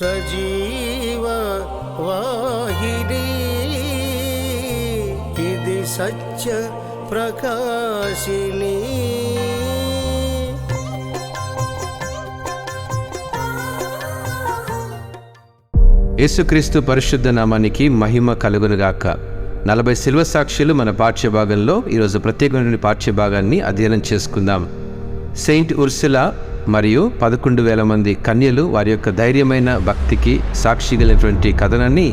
సజీవ వాహిని ఇది సత్య ప్రకాశిని యేసుక్రీస్తు పరిశుద్ధ నామానికి మహిమ కలుగునుగాక. నలభై శిల్వ సాక్షులు మన పాఠ్యభాగంలో ఈరోజు ప్రత్యేకమైన పాఠ్యభాగాన్ని అధ్యయనం చేసుకుందాం. సెయింట్ ఉర్సులా మరియు పదకొండు వేల మంది కన్యలు వారి యొక్క ధైర్యమైన భక్తికి సాక్షిగలైనటువంటి కథనాన్ని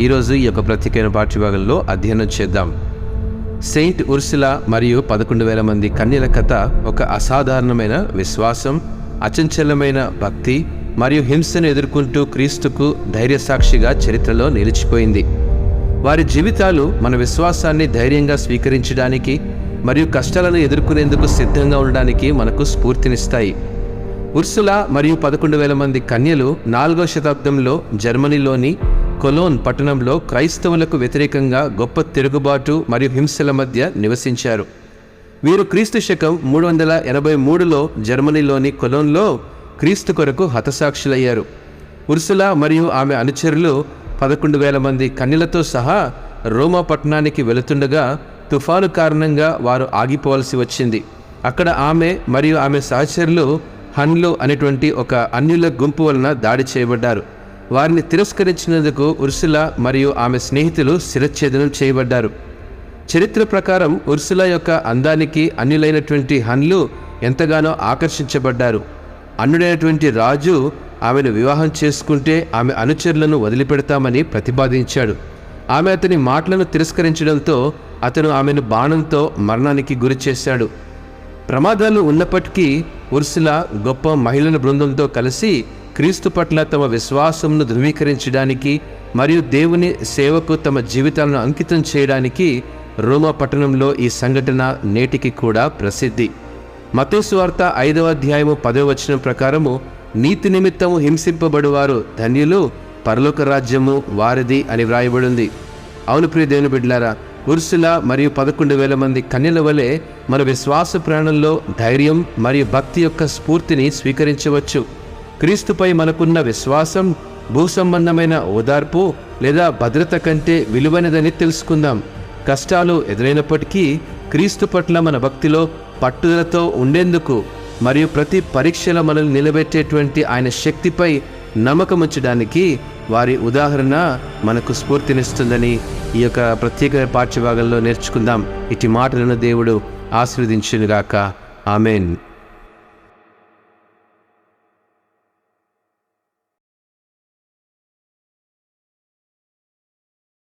ఈరోజు ఈ యొక్క ప్రత్యేకమైన పాఠ్యభాగంలో అధ్యయనం చేద్దాం. సెయింట్ ఉర్సులా మరియు పదకొండు వేల మంది కన్యల కథ ఒక అసాధారణమైన విశ్వాసం అచంచలమైన భక్తి మరియు హింసను ఎదుర్కొంటూ క్రీస్తుకు ధైర్యసాక్షిగా చరిత్రలో నిలిచిపోయింది. వారి జీవితాలు మన విశ్వాసాన్ని ధైర్యంగా స్వీకరించడానికి మరియు కష్టాలను ఎదుర్కొనేందుకు సిద్ధంగా ఉండడానికి మనకు స్ఫూర్తినిస్తాయి. ఉర్సులా మరియు పదకొండు వేల మంది కన్యలు నాలుగో శతాబ్దంలో జర్మనీలోని కొలోన్ పట్టణంలో క్రైస్తవులకు వ్యతిరేకంగా గొప్ప తిరుగుబాటు మరియు హింసల మధ్య నివసించారు. వీరు క్రీస్తు శకం మూడు వందల ఎనభై మూడులో జర్మనీలోని కొలోన్లో క్రీస్తు కొరకు హతసాక్షులయ్యారు. ఉర్సులా మరియు ఆమె అనుచరులు పదకొండు వేల మంది కన్యలతో సహా రోమా పట్టణానికి వెళుతుండగా తుఫాను కారణంగా వారు ఆగిపోవలసి వచ్చింది. అక్కడ ఆమె మరియు ఆమె సహచరులు హన్లు అనేటువంటి ఒక అన్యుల గుంపు వలన దాడి చేయబడ్డారు. వారిని తిరస్కరించినందుకు ఉర్సుల మరియు ఆమె స్నేహితులు శిరచ్ఛేదనం చేయబడ్డారు. చరిత్ర ప్రకారం ఉర్సుల యొక్క అందానికి అన్యులైనటువంటి హన్లు ఎంతగానో ఆకర్షించబడ్డారు. అన్యుడైనటువంటి రాజు ఆమెను వివాహం చేసుకుంటే ఆమె అనుచరులను వదిలిపెడతామని ప్రతిపాదించాడు. ఆమె అతని మాటలను తిరస్కరించడంతో అతను ఆమెను బాణంతో మరణానికి గురి చేశాడు ప్రమాదాలు ఉన్నప్పటికీ ఉర్సుల గొప్ప మహిళల బృందంతో కలిసి క్రీస్తు పట్ల తమ విశ్వాసంను ధృవీకరించడానికి మరియు దేవుని సేవకు తమ జీవితాలను అంకితం చేయడానికి రోమా పట్టణంలో ఈ సంఘటన నేటికి కూడా ప్రసిద్ధి. మతేసు వార్త ఐదవ అధ్యాయము పదవ వచనం ప్రకారము నీతి నిమిత్తము హింసింపబడువారు ధన్యులు పరలోక రాజ్యము వారిది అని వ్రాయబడింది. అవును ప్రియ దేవుని బిడ్డలారా ఉర్సుల మరియు పదకొండు వేల మంది కన్యల వలె మన విశ్వాస ప్రాణంలో ధైర్యం మరియు భక్తి యొక్క స్ఫూర్తిని స్వీకరించవచ్చు. క్రీస్తుపై మనకున్న విశ్వాసం భూసంబంధమైన ఓదార్పు లేదా భద్రత కంటే విలువైనదని తెలుసుకుందాం. కష్టాలు ఎదురైనప్పటికీ క్రీస్తు పట్ల మన భక్తిలో పట్టుదలతో ఉండేందుకు మరియు ప్రతి పరీక్షల మనల్ని నిలబెట్టేటువంటి ఆయన శక్తిపై నమ్మకం వారి ఉదాహరణ మనకు స్ఫూర్తినిస్తుందని ఈ యొక్క ప్రత్యేక పాఠ్యభాగంలో నేర్చుకుందాం. ఇటు మాటలను దేవుడు ఆశీర్వదించునుగాక. ఆమెన్.